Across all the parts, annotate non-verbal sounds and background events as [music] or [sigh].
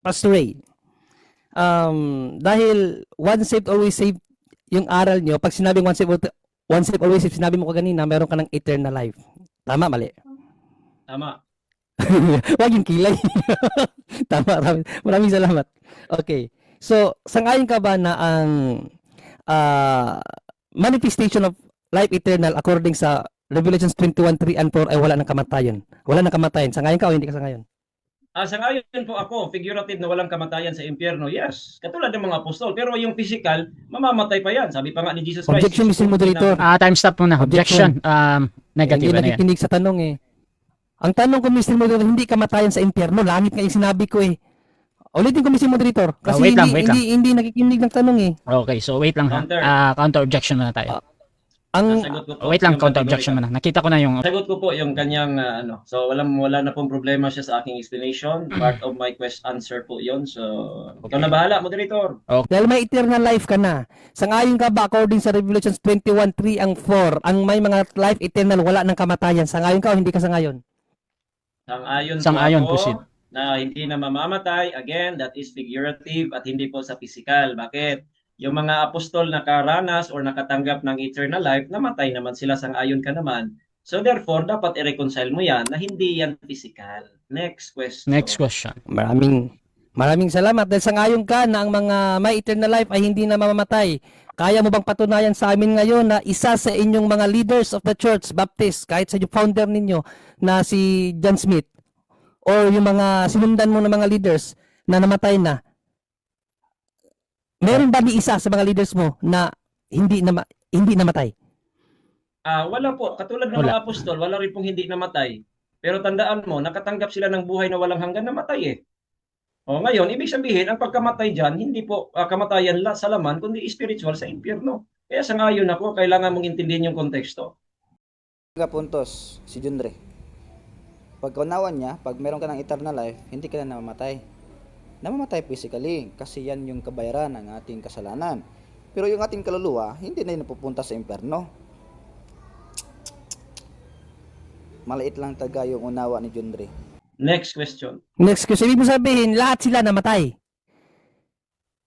Pastor Ray, um, dahil one saved, always saved yung aral nyo, pag sinabing one saved, one saved, always saved, sinabi mo ko kanina, meron ka ng eternal life. Tama, mali? Tama. [laughs] Huwag yung kilay. [laughs] Tama, maraming, maraming salamat. Okay. So, sangayon ka ba na ang ah, manifestation of life eternal according sa Revelations 21:3 and 4 ay wala ng kamatayan? Wala ng kamatayan. Sangayon ka o hindi ka sangayon? Ah, sa ngayon po ako, figurative na walang kamatayan sa impyerno, yes. Katulad ng mga apostol. Pero yung physical, mamamatay pa yan. Sabi pa nga ni Jesus Christ. Objection, Mr. Moderator. Ah, time stop muna. Objection. Objection. Um, negative hindi na yan. nakikinig sa tanong eh. Ang tanong ko, Mr. Moderator, hindi kamatayan sa impyerno. Langit nga yung sinabi ko eh. Ulitin ko, Mr. Moderator. Kasi Ah, wait lang, hindi, wait hindi, hindi nakikinig ng tanong eh. Okay, so wait lang ha. Counter. Ah, counter objection muna tayo. Ang, Sasagot ko po wait lang, yung counter objection muna. Nakita ko na yung Sagot ko po yung kanyang ah, ano. So walang wala na pong problema siya sa aking explanation. Part of my quest answer po 'yon. So ikaw na bahala, moderator. Dahil may eternal life ka na. Sangayon ka ba according sa Revelations 21:3 ang 4, ang may mga life eternal wala ng kamatayan. Sangayon ka o hindi ka sangayon? Sang-ayon po Sang-ayon, ako proceed. na hindi na mamamatay. Again, that is figurative at hindi po sa physical. Bakit? Yung mga apostol nakaranas or nakatanggap ng eternal life, namatay naman sila sang-ayon ka naman. So therefore, dapat i-reconcile mo yan na hindi yan physical. Next question. next question. Maraming maraming salamat dahil sangayon ka na ang mga may eternal life ay hindi na mamamatay. Kaya mo bang patunayan sa amin ngayon na isa sa inyong mga leaders of the church, Baptist, kahit sa yung founder ninyo na si John Smith or yung mga sinundan mo na mga leaders na namatay na, meron ba ni isa sa mga leaders mo na hindi na hindi namatay? Ah, wala po. Katulad ng Wala. mga apostol, wala rin pong hindi namatay. Pero tandaan mo, nakatanggap sila ng buhay na walang hanggan namatay eh. O ngayon, ibig sabihin, ang pagkamatay dyan, hindi po ah, kamatayan la sa laman, kundi spiritual sa impyerno. Kaya sa ngayon ako, kailangan mong intindihin yung konteksto. Mga puntos, si Junre. Pagkaunawan niya, pag meron ka ng eternal life, hindi ka na namamatay. Namamatay physically, kasi yan yung kabayaran ng ating kasalanan. Pero yung ating kaluluwa, hindi na yun napupunta sa impyerno. Maliit lang taga yung unawa ni Junre. Next question. Next question, ibig mo sabihin lahat sila namatay.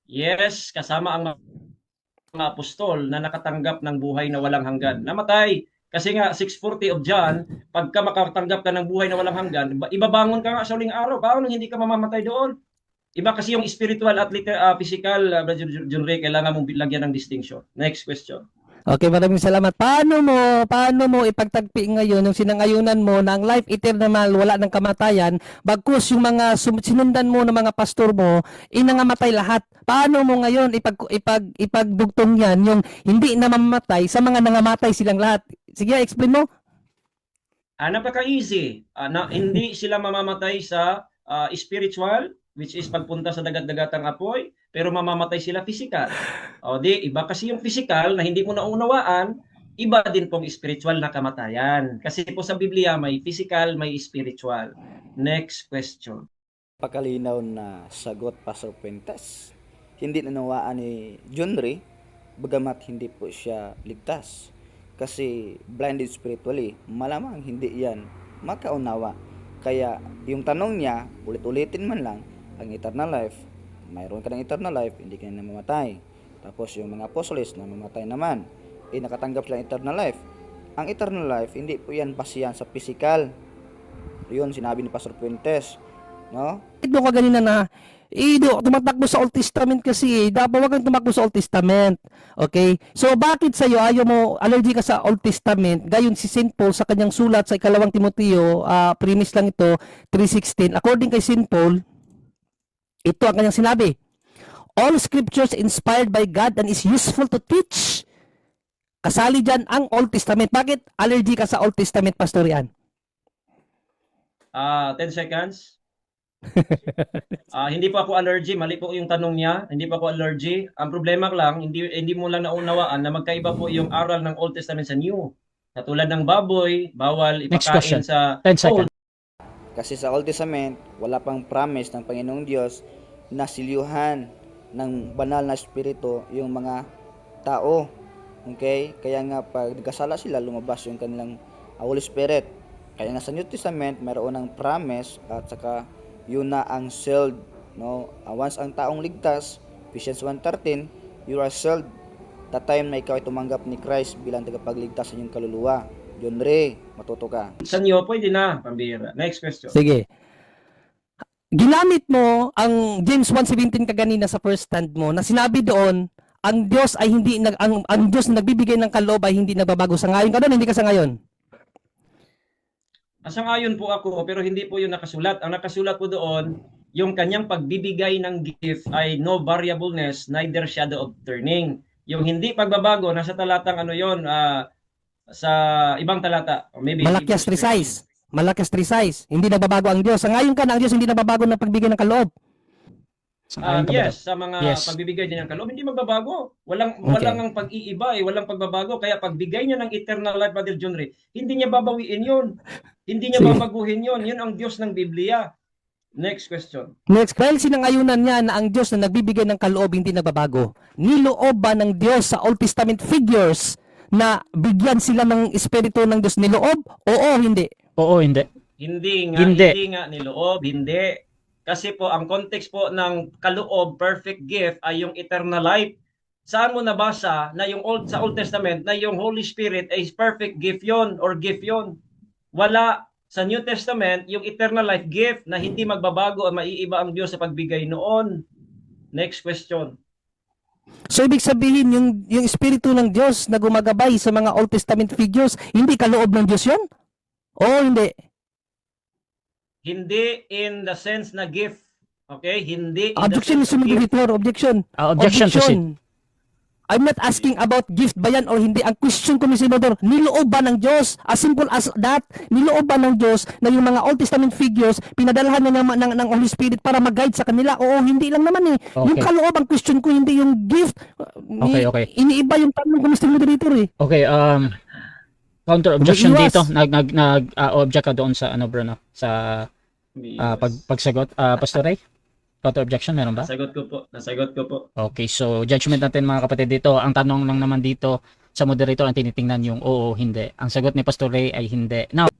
Yes, kasama ang mga apostol na nakatanggap ng buhay na walang hanggan. Namatay. Kasi nga, 640 of John, pagka makatanggap ka ng buhay na walang hanggan, iba- ibabangon ka nga sa uling araw. Paano hindi ka mamamatay doon? Iba kasi yung spiritual at liter- ah, physical, uh, John Ray, kailangan mong lagyan ng distinction. Next question. Okay, maraming salamat. Paano mo, paano mo ipagtagpi ngayon yung sinangayunan mo na ang life eternal wala ng kamatayan, bagkus yung mga sinundan mo ng mga pastor mo, inangamatay lahat. Paano mo ngayon ipag, ipag, ipagdugtong yan yung hindi na mamamatay sa mga nangamatay silang lahat? Sige, explain mo. Ah, napaka-easy. Ah, na, hindi sila mamamatay sa ah, spiritual, which is pagpunta sa dagat-dagatang apoy, pero mamamatay sila physical. O di, iba kasi yung physical na hindi mo naunawaan, iba din pong spiritual na kamatayan. Kasi po sa Biblia may physical, may spiritual. Next question. Pakalinaw na sagot Pastor Puentes. Hindi nanawaan ni Junre, bagamat hindi po siya ligtas. Kasi blinded spiritually, malamang hindi yan makaunawa. Kaya yung tanong niya, ulit-ulitin man lang, ang eternal life, mayroon ka ng eternal life, hindi ka na namamatay. Tapos yung mga apostoles na mamatay naman, eh nakatanggap sila ng eternal life. Ang eternal life, hindi po yan basihan sa physical. Yun, sinabi ni Pastor Puentes. No? Ito ka ganina na, Ido, tumatakbo sa Old Testament kasi. eh. Dapat wag kang tumakbo sa Old Testament. Okay? So, bakit sa'yo ayaw mo, allergy ka sa Old Testament? Gayon si St. Paul sa kanyang sulat sa ikalawang Timoteo, ah premise lang ito, 3.16. According kay St. Paul, ito ang kanyang sinabi. All scriptures inspired by God and is useful to teach. Kasali dyan ang Old Testament. Bakit allergy ka sa Old Testament, Pastor Ian? Ah, 10 seconds. Ah, hindi po ako allergy, mali po yung tanong niya. Hindi po ako allergy. Ang problema lang, hindi hindi mo lang naunawaan na magkaiba po yung aral ng Old Testament sa New. Katulad ng baboy, bawal Next ipakain question. sa 10 seconds. Kasi sa Old Testament, wala pang promise ng Panginoong Diyos na silyuhan ng banal na espiritu yung mga tao. Okay? Kaya nga pag nagkasala sila, lumabas yung kanilang uh, Holy Spirit. Kaya nga sa New Testament, mayroon ng promise at saka yun na ang sealed No, Ah, once ang taong ligtas, Ephesians 1:13, you are sealed the time na ikaw ay tumanggap ni Christ bilang tagapagligtas sa inyong kaluluwa. John Ray, matuto ka. Sa inyo, pwede na, pambira. Next question. Sige. Ginamit mo ang James 1:17 kaganina sa first stand mo na sinabi doon ang Diyos ay hindi nag ang, ang Diyos na nagbibigay ng kaloob ay hindi nagbabago sa ngayon ka doon hindi ka sa ngayon. Asang-ayon po ako, pero hindi po yung nakasulat. Ang nakasulat po doon, yung kanyang pagbibigay ng gift ay no variableness, neither shadow of turning. Yung hindi pagbabago, nasa talatang ano yon ah, sa ibang talata. Or maybe Malakias Hebrews 3 size. Malakias 3 size. Hindi nagbabago ang Diyos. Sa ngayon ka na ang Diyos hindi nagbabago ng pagbigay ng kaloob. Ba yes, sa mga Yes. pagbibigay niya ng kaloob, hindi magbabago. Walang Okay. walang ang pag-iiba, eh, walang pagbabago. Kaya pagbigay niya ng eternal life, Brother John Ray, hindi niya babawiin 'yon. Hindi niya babaguhin 'yon. 'Yun ang Diyos ng Biblia. Next question. Next, dahil sinangayunan niya na ang Diyos na nagbibigay ng kaloob hindi nagbabago. Niloob ba ng Diyos sa Old Testament figures na bigyan sila ng espiritu ng Diyos niloob? Oo, hindi. Oo, hindi. Hindi nga, Hindi. hindi, nga niloob, hindi. Kasi po, ang context po ng kaloob, perfect gift, ay yung eternal life. Saan mo nabasa na yung Old, sa Old Testament na yung Holy Spirit ay perfect gift yon or gift yon? Wala. Sa New Testament, yung eternal life gift na hindi magbabago at maiiba ang Diyos sa pagbigay noon. Next question. So ibig sabihin yung yung espiritu ng Diyos na gumagabay sa mga Old Testament figures, hindi kaloob ng Diyos 'yon? Oo, hindi. Hindi in the sense na gift. Okay? Hindi in Objection, the sense Mr. of gift. Hitler, objection. Ah, objection, proceed. I'm not asking about gift ba yan or hindi. Ang question ko, Mr. Senador, niloob ba ng Diyos? As simple as that, niloob ba ng Diyos na yung mga Old Testament figures, pinadalhan na ng, ng, ng Holy Spirit para mag-guide sa kanila? Oo, hindi lang naman eh. Yung Okay. kaloob, ang question ko, hindi yung gift. Okay, okay. Iniiba yung tanong ko, Mr. Moderator eh. Okay, um counter objection dito. Nag nag nag ah, object ka doon sa ano bro no? Sa ah, pag pagsagot ah Pastor Ray. Counter objection meron ba? Nasagot ko po. Nasagot ko po. Okay, so judgment natin mga kapatid dito. Ang tanong lang naman dito sa moderator ang tinitingnan yung oo, hindi. Ang sagot ni Pastor Ray ay hindi. Now,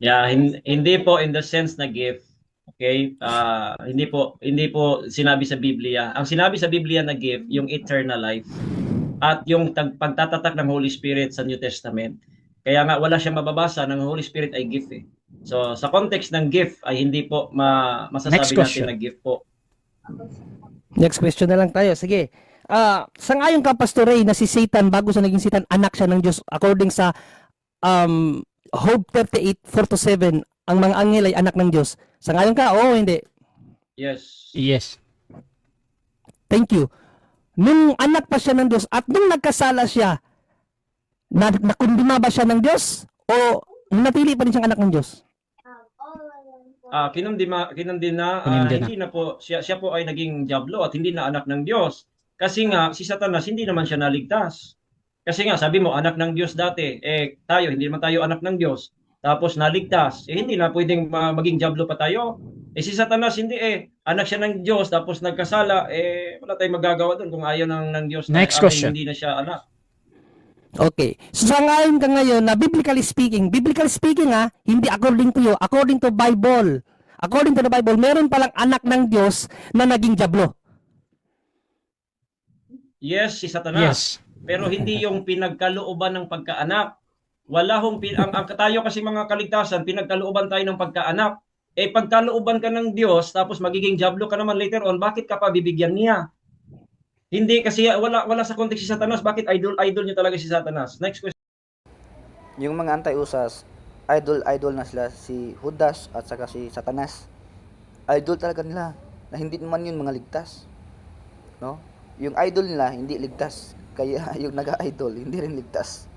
Yeah, hin- hindi po in the sense na gift. Okay? Ah, hindi po hindi po sinabi sa Biblia. Ang sinabi sa Biblia na gift, yung eternal life at yung pagtatatak ng Holy Spirit sa New Testament. Kaya nga wala siya mababasa ng Holy Spirit ay gift eh. So sa context ng gift ay hindi po ma- Next masasabi question. natin na gift po. Next question na lang tayo. Sige. Ah, sangayon ka Pastor Ray na si Satan bago sa naging Satan anak siya ng Diyos according sa um Hope 38 4 to 7 ang mga anghel ay anak ng Diyos. Sangayon ka? Oo, hindi. Yes. yes. Thank you. Nung anak pa siya ng Diyos at nung nagkasala siya, na, nakundima ba siya ng Diyos o natili pa rin siyang anak ng Diyos? Ah, kinundima kinundina ah, Kinundina. hindi na po siya siya po ay naging diablo at hindi na anak ng Diyos. Kasi nga si Satanas hindi naman siya naligtas. Kasi nga sabi mo anak ng Diyos dati, eh tayo hindi naman tayo anak ng Diyos. Tapos naligtas, eh hindi na pwedeng ma- maging diablo pa tayo. Eh si Satanas hindi eh anak siya ng Diyos tapos nagkasala, eh wala tayong magagawa doon kung ayaw ng ng Diyos na Next ah, question. hindi na siya anak. Okay. So sangayon ka ngayon na biblically speaking, biblically speaking ha, hindi according to you, according to Bible. According to the Bible, meron palang anak ng Diyos na naging diablo. Yes, si Satanas. Yes. pero hindi yung pinagkalooban ng pagkaanak. Wala hong pin- ang, ang tayo kasi mga kaligtasan, pinagkalooban tayo ng pagkaanak. Eh pagkalooban ka ng Diyos tapos magiging diablo ka naman later on, bakit ka pa bibigyan niya? Hindi kasi wala wala sa context si Satanas, bakit idol idol niyo talaga si Satanas? Next question. Yung mga anti-usas, idol-idol na sila si Judas at saka si Satanas. Idol talaga nila na hindi naman yun mga ligtas. No? Yung idol nila hindi ligtas. Kaya [laughs] yung naga-idol hindi rin ligtas.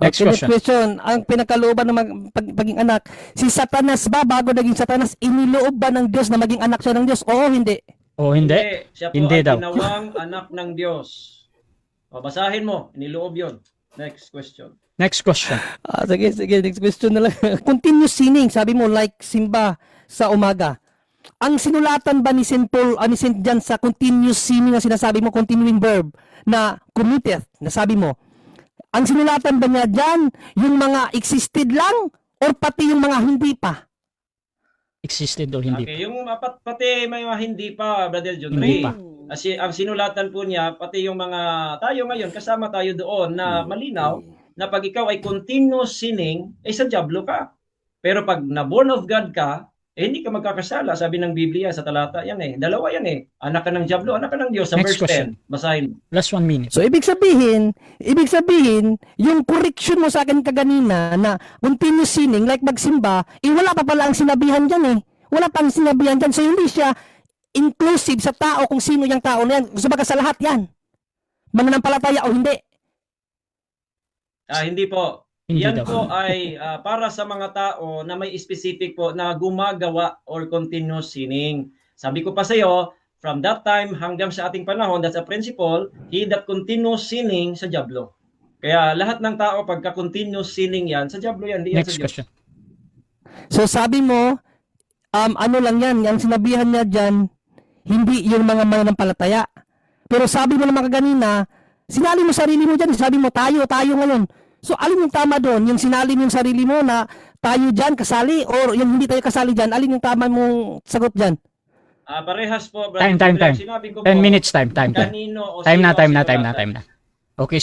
Next question. question. Ang pinagkalooban ng mag, pag, pagiging anak, si Satanas ba bago naging Satanas, iniloob ba ng Diyos na maging anak siya ng Diyos? Oo, hindi. O hindi. Siya po Hindi ay daw. ginawang anak ng Diyos. O, basahin mo, iniloob 'yon. Next question. Next question. Ah, sige, sige, next question na lang. [laughs] Continuous sinning, sabi mo like simba sa umaga. Ang sinulatan ba ni St. Paul, ah, ni St. John sa continuous sinning na sinasabi mo, continuing verb, na committeth, na sabi mo, ang sinulatan ba niya dyan, yung mga existed lang, or pati yung mga hindi pa? Existed or hindi. Okay, yung uh, pat, pati may mga hindi pa, Brother John Hindi Ray. pa. Kasi ang sinulatan po niya, pati yung mga tayo ngayon, kasama tayo doon na malinaw na pag ikaw ay continuous sinning, eh sa diablo ka. Pero pag na-born of God ka, eh hindi ka magkakasala. Sabi ng Biblia sa talata, yan eh. Dalawa yan eh. Anak ka ng diablo, anak ka ng Diyos. Sa Next verse question. 10, basahin. Last one minute. So ibig sabihin, ibig sabihin, yung correction mo sa akin kaganina na continuous sinning like magsimba, eh wala pa pala ang sinabihan diyan eh. Wala pa ang sinabihan diyan. So hindi siya inclusive sa tao kung sino yung tao na yan. Gusto ba sa lahat yan? Mananampalataya o hindi? Ah, hindi po. Hindi Yan daw. po ay ah, para sa mga tao na may specific po na gumagawa or continuous sinning. Sabi ko pa sa iyo, from that time hanggang sa ating panahon, that's a principle, he that continues sinning sa Diablo. Kaya lahat ng tao pagka continuous sinning yan, sa Diablo yan, di yan Next sa question. So sabi mo, um, ano lang yan, yung sinabihan niya dyan, hindi yung mga mananampalataya. Pero sabi mo naman kaganina, sinali mo sarili mo dyan, sabi mo tayo, tayo ngayon. So alin yung tama doon? Yung sinali mo yung sarili mo na tayo dyan, kasali, or yung hindi tayo kasali dyan, alin yung tama mong sagot dyan? Ah, parehas po, Time, time, Brother. time. Sinabi ko 10 po, minutes time, time, time. kanino o Time na, time na, time na, time na. Okay,